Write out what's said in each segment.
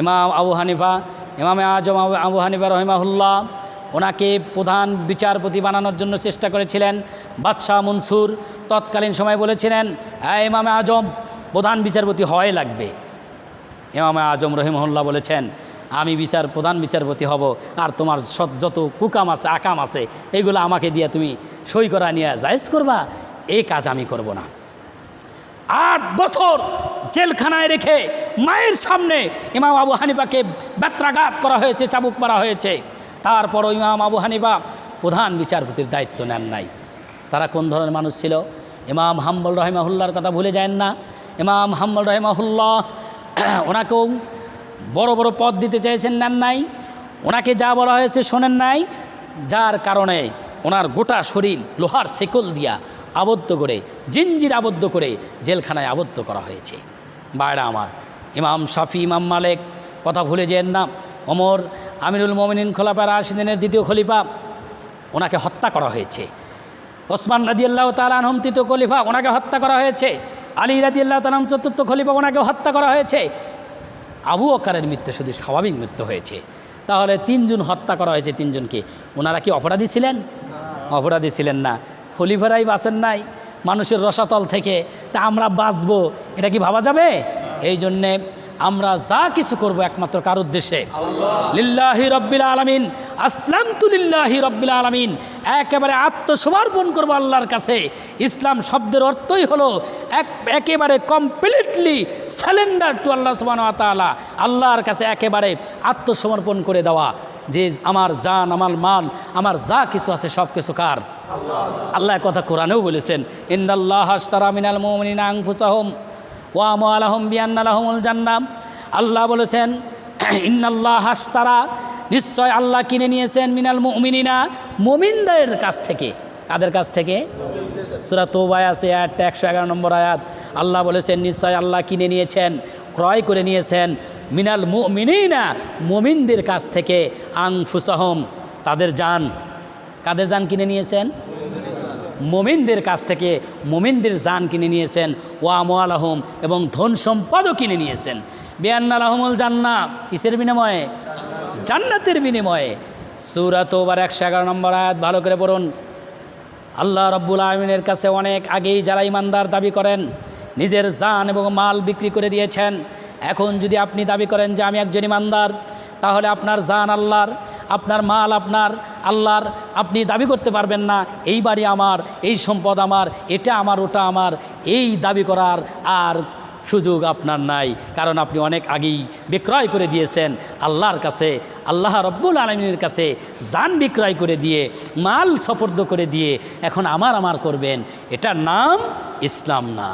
ইমাম আবু হানিফা, ইমামে আজম আবু হানিফা রহিমাহুল্লাহ ওনাকে প্রধান বিচারপতি বানানোর জন্য চেষ্টা করেছিলেন। বাদশাহ মনসুর তৎকালীন সময় বলেছিলেন হ্যাঁ ইমামে আজম, প্রধান বিচারপতি হয় লাগবে। ইমামে আজম রহিমহল্লা বলেছেন, আমি বিচার প্রধান বিচারপতি হব, আর তোমার সৎ যত কুকাম আছে, আকাম আছে, এগুলো আমাকে দিয়ে তুমি সই করা নিয়ে জায়েজ করবা। এই কাজ আমি করব না। আট বছর জেলখানায় রেখে মায়ের সামনে ইমাম আবু হানিফাকে ব্যত্রাঘাত করা হয়েছে, চাবুক মারা হয়েছে। তারপরও ইমাম আবু হানিফা প্রধান বিচারপতির দায়িত্ব নেন নাই। তারা কোন ধরনের মানুষ ছিল? ইমাম হাম্বল রহিমাহুল্লার কথা ভুলে যায় না। ইমাম হাম্বল রহিমাহুল্লাহ ওনাকেও বড় বড় পদ দিতে চেয়েছেন, নেন নাই। ওনাকে যা বলা হয়েছে শোনেন নাই। যার কারণে ওনার গোটা শরীর লোহার সেকল দিয়া আবদ্ধ করে, জিঞ্জির আবদ্ধ করে জেলখানায় আবদ্ধ করা হয়েছে। বাইরা আমার, ইমাম শাফি, ইমাম মালেক, কথা ভুলে যেন না। ওমর, আমিরুল মোমিনিন, খোলাফা রাশিদিনের দ্বিতীয় খলিফা, ওনাকে হত্যা করা হয়েছে। ওসমান রাদিয়াল্লাহ তালানহম তৃতীয় খলিফা, ওনাকে হত্যা করা হয়েছে। আলী রাদিয়াল্লাহ তালাম চতুর্থ খলিফা, ওনাকে হত্যা করা হয়েছে। আবু অকারের মৃত্যু শুধু স্বাভাবিক মৃত্যু হয়েছে। তাহলে তিনজন হত্যা করা হয়েছে, তিনজনকে। ওনারা কি অপরাধী ছিলেন? অপরাধী ছিলেন না। খলিফারাই বাঁচেন নাই, মানুষের রসাতল থেকে, তা আমরা বাঁচবো, এটা কি ভাবা যাবে? এই জন্যে আমরা যা কিছু করব একমাত্র কার উদ্দেশ্যে? লিল্লাহি রব্বিল আলমিন আসলাম তুলিল্লাহি রব্বিল আলমিন, একেবারে আত্মসমর্পণ করব আল্লাহর কাছে। ইসলাম শব্দের অর্থই হলো এক, একেবারে কমপ্লিটলি স্যালেন্ডার টু আল্লাহ তালা আল্লাহর কাছে একেবারে আত্মসমর্পণ করে দেওয়া। যে আমার জান, আমার মাল, আমার যা কিছু আছে সব কিছু কার? আল্লাহ কথা কোরআনেও বলেছেন মোমিনা আলহম জান্নাম আল্লাহ বলেছেন, ইন্নাল্লাহ হাস্তারা নিশ্চয় আল্লাহ কিনে নিয়েছেন মিনাল মুমিনিনা মুমিনদের কাছ থেকে। কাদের কাছ থেকে? সুরা তোবায় আছে একশো এগারো নম্বর আয়াত। আল্লাহ বলেছেন, নিশ্চয় আল্লাহ কিনে নিয়েছেন, ক্রয় করে নিয়েছেন। মিনাল মুমিনিনা, মুমিনদের কাছ থেকে আং ফুসাহম তাদের যান কাদের যান কিনে নিয়েছেন? মোমিনদের কাছ থেকে মোমিনদের জান কিনে নিয়েছেন। ওয়াম আলহম এবং ধন সম্পদও কিনে নিয়েছেন। বেয়ান্না আলহমুল জান্না, কিসের বিনিময়ে? জান্নাতের বিনিময়ে। সুরাত ওবার একশো এগারো নম্বর আয়াত, ভালো করে পড়ুন। আল্লাহ রব্বুল আলমিনের কাছে অনেক আগেই যারা ইমানদার দাবি করেন, নিজের জান এবং মাল বিক্রি করে দিয়েছেন। এখন যদি আপনি দাবি করেন যে আমি একজন ইমানদার, তাহলে আপনার জান আল্লাহর, আপনার মাল আপনার, আল্লাহর, আপনি দাবি করতে পারবেন না, এই বাড়ি আমার, এই সম্পদ আমার, এটা আমার, ওটা আমার, এই দাবি করার আর সুযোগ আপনার নাই। কারণ আপনি অনেক আগেই বিক্রয় করে দিয়েছেন আল্লাহর কাছে, আল্লাহ রব্বুল আলমিনের কাছে যান বিক্রয় করে দিয়ে, মাল সপর্দ করে দিয়ে, এখন আমার আমার করবেন। এটার নাম ইসলাম না।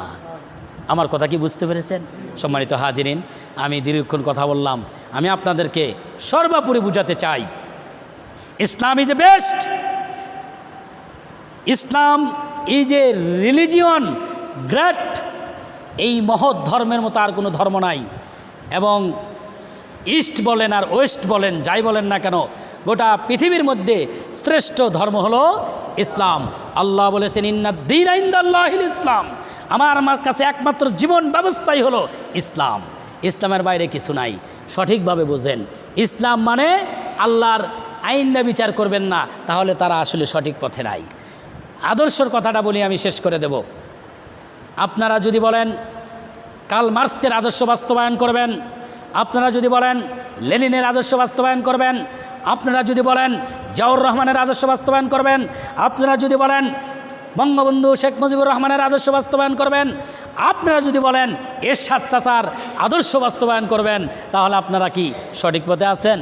আমার কথা কি বুঝতে পেরেছেন? সম্মানিত হাজিরিন, আমি দীর্ঘক্ষণ কথা বললাম। আমি আপনাদেরকে সর্বোপরি বুঝাতে চাই, Islam is a best Islam is a religion great এই মহৎ ধর্মের মতো আর কোনো ধর্ম নাই। এবং ইস্ট বলেন আর ওয়েস্ট বলেন, যাই বলেন না কেন, গোটা পৃথিবীর মধ্যে শ্রেষ্ঠ ধর্ম হলো ইসলাম। আল্লাহ বলেছেন, ইন্নাদ্দিন আইন্দাল্লাহিল ইসলাম। আমার আমার কাছে একমাত্র জীবন ব্যবস্থাই হলো ইসলাম। ইসলামের বাইরে কিছু নাই। সঠিকভাবে বোঝেন। ইসলাম মানে আল্লাহর আইনদা বিচার করবেন না, তাহলে তারা আসলে সঠিক পথে নাই। আদর্শর কথাটা বলি, আমি শেষ করে দেব। আপনারা যদি বলেন কাল মার্ক্সের আদর্শ বাস্তবায়ন করবেন, আপনারা যদি বলেন, লেনিনের আদর্শ বাস্তবায়ন করবেন, আপনারা যদি বলেন জাউর রহমানের আদর্শ বাস্তবায়ন করবেন, আপনারা যদি বলেন বঙ্গবন্ধু শেখ মুজিবুর রহমানের আদর্শ বাস্তবায়ন করবেন। আপনারা যদি বলেন এর এরশাদ চাচার আদর্শ বাস্তবায়ন করবেন, তাহলে আপনারা কি সঠিক পথে আছেন?